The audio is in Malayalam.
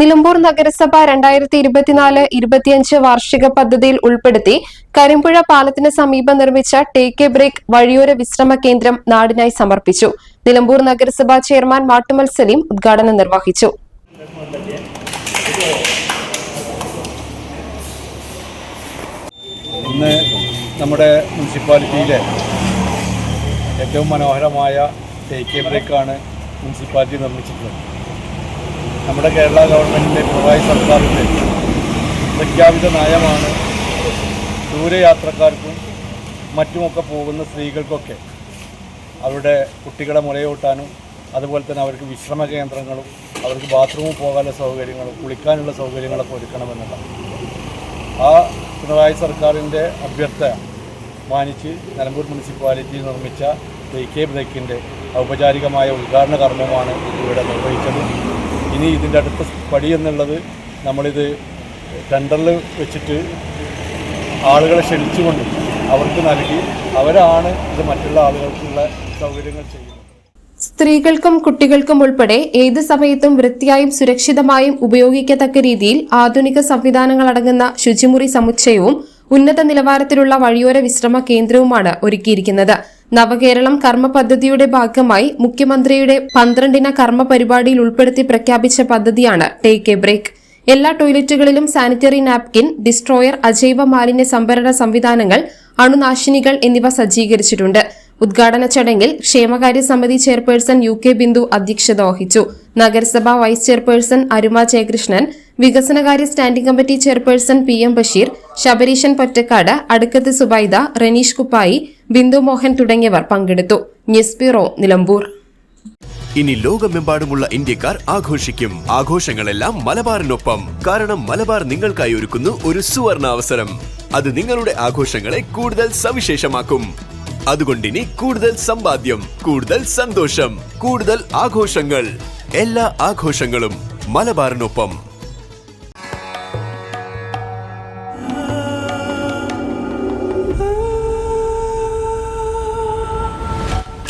Nilambur നഗരസഭ രണ്ടായിരത്തി ഇരുപത്തിനാല് ഇരുപത്തിയഞ്ച് വാർഷിക പദ്ധതിയിൽ ഉൾപ്പെടുത്തി കരിമ്പുഴ പാലത്തിന് സമീപം നിർമ്മിച്ച ടേക്ക് എ ബ്രേക്ക് വഴിയോര വിശ്രമ കേന്ദ്രം നാടിനായി സമർപ്പിച്ചു. നിലമ്പൂർ നഗരസഭാ ചെയർമാൻ മാട്ടുമൽ സലീം ഉദ്ഘാടനം നിർവഹിച്ചു. ഇന്ന് നമ്മുടെ മുനിസിപ്പാലിറ്റിയിലെ ഏറ്റവും മനോഹരമായ ടേക്ക് എ ബ്രേക്കാണ് മുനിസിപ്പാലിറ്റി നിർമ്മിച്ചിട്ടുള്ളത്. നമ്മുടെ കേരള ഗവൺമെന്റിന്റെ പിണറായി സർക്കാരിന്റെ പ്രഖ്യാപിത നയമാണ് ദൂരയാത്രക്കാർക്കും മറ്റുമൊക്കെ പോകുന്ന സ്ത്രീകൾക്കൊക്കെ അവരുടെ കുട്ടികളെ മുലയൂട്ടാനും അതുപോലെ തന്നെ അവർക്ക് വിശ്രമ കേന്ദ്രങ്ങളും അവർക്ക് ബാത്റൂമിൽ പോകാനുള്ള സൗകര്യങ്ങളും കുളിക്കാനുള്ള സൗകര്യങ്ങളൊക്കെ ഒരുക്കണമെന്നുള്ള ആ പിണറായി സർക്കാരിന്റെ അഭ്യർത്ഥന മാനിച്ച് നിലമ്പൂർ മുനിസിപ്പാലിറ്റി നിർമ്മിച്ച എ ബ്രേക്കിന്റെ ഔപചാരികമായ ഉദ്ഘാടന കർമ്മമാണ് ഇവിടെ നിർവഹിച്ചത്. ഇനി ഇതിന്റെ അടുത്ത പടി എന്നുള്ളത് നമ്മളിത് ടെൻഡറിൽ വെച്ചിട്ട് ആളുകളെ ക്ഷണിച്ചുകൊണ്ട് അവർക്ക് നൽകി അവരാണ് ഇത് മറ്റുള്ള ആളുകൾക്കുള്ള സൗകര്യങ്ങൾ ചെയ്യുന്നത്. സ്ത്രീകൾക്കും കുട്ടികൾക്കും ഉൾപ്പെടെ ഏത് സമയത്തും വൃത്തിയായും സുരക്ഷിതമായും ഉപയോഗിക്കത്തക്ക രീതിയിൽ ആധുനിക സംവിധാനങ്ങൾ അടങ്ങുന്ന ശുചിമുറി സമുച്ചയവും ഉന്നത നിലവാരത്തിലുള്ള വഴിയോര വിശ്രമ കേന്ദ്രവുമാണ് ഒരുക്കിയിരിക്കുന്നത്. നവകേരളം കർമ്മ പദ്ധതിയുടെ ഭാഗമായി മുഖ്യമന്ത്രിയുടെ പന്ത്രണ്ടിന കർമ്മ പരിപാടിയിൽ ഉൾപ്പെടുത്തി പ്രഖ്യാപിച്ച പദ്ധതിയാണ് ടേക്ക് എ ബ്രേക്ക്. എല്ലാ ടോയ്ലറ്റുകളിലും സാനിറ്ററി നാപ്കിൻ ഡിസ്ട്രോയർ അജൈവ മാലിന്യ സംഭരണ സംവിധാനങ്ങൾ അണുനാശിനികൾ എന്നിവ സജ്ജീകരിച്ചിട്ടുണ്ട്. ഉദ്ഘാടന ചടങ്ങിൽ ക്ഷേമകാര്യ സമിതി ചെയർപേഴ്സൺ യു കെ ബിന്ദു അധ്യക്ഷത വഹിച്ചു. നഗരസഭാ വൈസ് ചെയർപേഴ്സൺ അരുമ ജയകൃഷ്ണൻ വികസനകാര്യ standing committee chairperson P M Basheer Shabareeshan Pottakkad Adukkath Subaida Ranish Kuppayi Bindu Mohan തുടങ്ങിയവർ പങ്കെടുത്തു. News bureau Nilambur. ഇനി ലോകമെമ്പാടുമുള്ള ഇന്ത്യക്കാർ ആഘോഷിക്കും. ആഘോഷങ്ങളെല്ലാം മലബാറിനൊപ്പം. കാരണം മലബാർ നിങ്ങൾക്കായി ഒരുക്കുന്നു ഒരു സുവർണ അവസരം അത് നിങ്ങളുടെ ആഘോഷങ്ങളെ കൂടുതൽ സവിശേഷമാക്കും. അതുകൊണ്ടിനി കൂടുതൽ സമ്പാദ്യം കൂടുതൽ സന്തോഷം കൂടുതൽ ആഘോഷങ്ങൾ. എല്ലാ ആഘോഷങ്ങളും മലബാറിനൊപ്പം.